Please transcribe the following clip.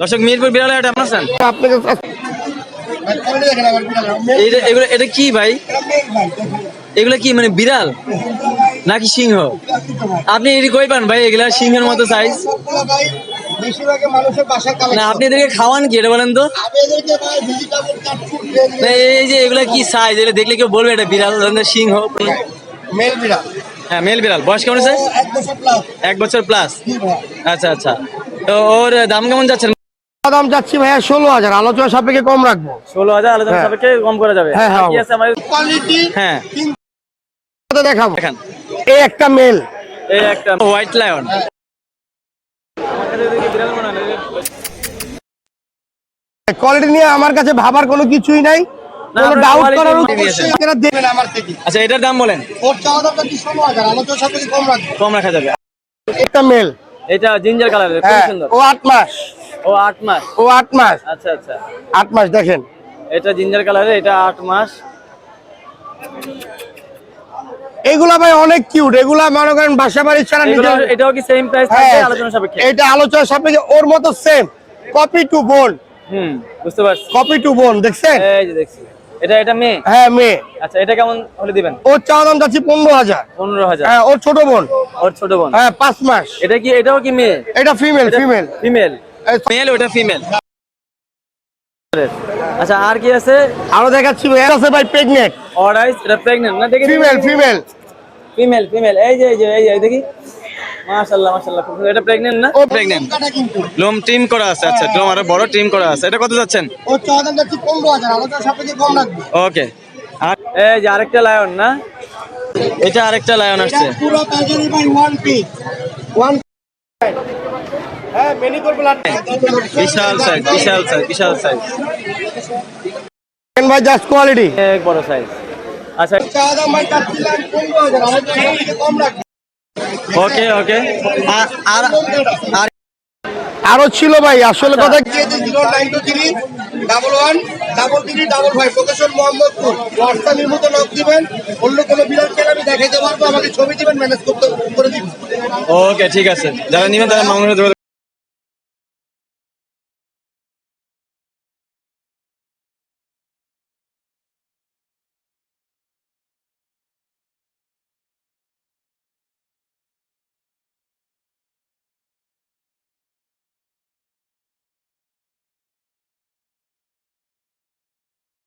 দর্শক মিরপুর বিড়াল হাট আপনার আপনাকে এগুলো এটা কি ভাই? এগুলো কি মানে বিড়াল? নাকি সিংহ? আপনি এটি কই পান ভাই? এগুলা সিংহের মতো সাইজ না আপনি এদেরকে খাওয়ান কি এটা বলেন তো। এই যে এগুলা কি সাইজ এটা দেখলে কেউ বলবে এটা বিড়াল সিংহ। মেল বিড়াল। হ্যাঁ মেল বিড়াল। বয়স কেমন আছে এক বছর প্লাস আচ্ছা আচ্ছা। তো ওর দাম কেমন যাচ্ছেন দাম যাচ্ছি ভাইয়া ষোলো হাজার। আলোচনা সাপেক্ষে কম রাখব। ষোলো হাজার আলোচনা হ্যাঁ। সাপেক্ষে কম করা যাবে। হ্যাঁ, হ্যাঁ, আর কি আছে আমার কোয়ালিটি হ্যাঁ। দেখাবো। এই একটা মেল। এই একটা হোয়াইট লায়ন কোয়ালিটি নিয়ে আমার কাছে ভাবার কোনো কিছুই নাই। ডাউট করার আমার থেকে। আচ্ছা এটার দাম বলেন। ওর চাওয়া দামটা কি ষোলো হাজার? আলোচনা সাপেক্ষে কম রাখব। কম রাখা যাবে। একটা মেল। এটা জিঞ্জার কালারের খুব হ্যাঁ সুন্দর। ও আট মাস। ও আট মাস? ও আট মাস। আচ্ছা আচ্ছা। আট মাস দেখেন। এটা জিঞ্জার কালারের এটা আট মাস। এগুলা ভাই অনেক কিউট এগুলা মনে করেন বাসা বাড়ি ছাড়া নিজের এটাও কি সেম প্রাইস হ্যাঁ, থাকবে আলোচনা সাপেক্ষে? এটা আলোচনা সাপেক্ষে ওর মতো সেম কপি টু বোন হুম বুঝতে পারছি। কপি টু বোন দেখছেন? এই যে দেখছি। এটা এটা মেয়ে? হ্যাঁ মেয়ে। আচ্ছা এটা কেমন হলে দিবেন? ওর চাওয়া দাম যাচ্ছে পনেরো হাজার। পনেরো হাজার। হ্যাঁ ওর ছোট বোন। ওর ছোট বোন। হ্যাঁ পাঁচ মাস। এটা কি এটাও কি মেয়ে? এটা ফিমেল ফিমেল ফিমেল মেল ওটা ফিমেল আচ্ছা আর কি আছে? আরও দেখাচ্ছি ভাই আছে ভাই প্রেগনেন্ট অরাইস এটা প্রেগন্যান্ট না দেখি ফিমেল ফিমেল ফিমেল ফিমেল এই যে এই যে এই যে দেখি। মাশাআল্লাহ মাশাআল্লাহ খুব এটা প্রেগন্যান্ট না? ও প্রেগন্যান্ট লোম টিম করা আছে আচ্ছা লোম আরও বড় টিম করা আছে। এটা কত যাচ্ছেন? চাওয়া দাম যাচ্ছে পনেরো হাজার আলোচনা সাপেক্ষে কম রাখব ওকে আর এই যে আরেকটা লায়ন না? এটা আরেকটা লায়ন আসছে। পুরো প্যাকেজই ভাই ওয়ান পিস ওয়ান বিশাল সাইজ বিশাল সাইজ বিশাল সাইজ ভাই জাস্ট কোয়ালিটি এক বড় সাইজ আচ্ছা। ওকে ওকে আর আর আর আরও ছিল ভাই আসলে কথা zero nine two three double one double three double five location Mohammadpur. WhatsApp নির্মিত নক দিবেন। অন্য কোনো বিরল খেলে আমি দেখাইতে পারব আমাকে ছবি দিবেন ম্যানেজ করতে করে দিবেন। ওকে ঠিক আছে। যারা নিবেন তারা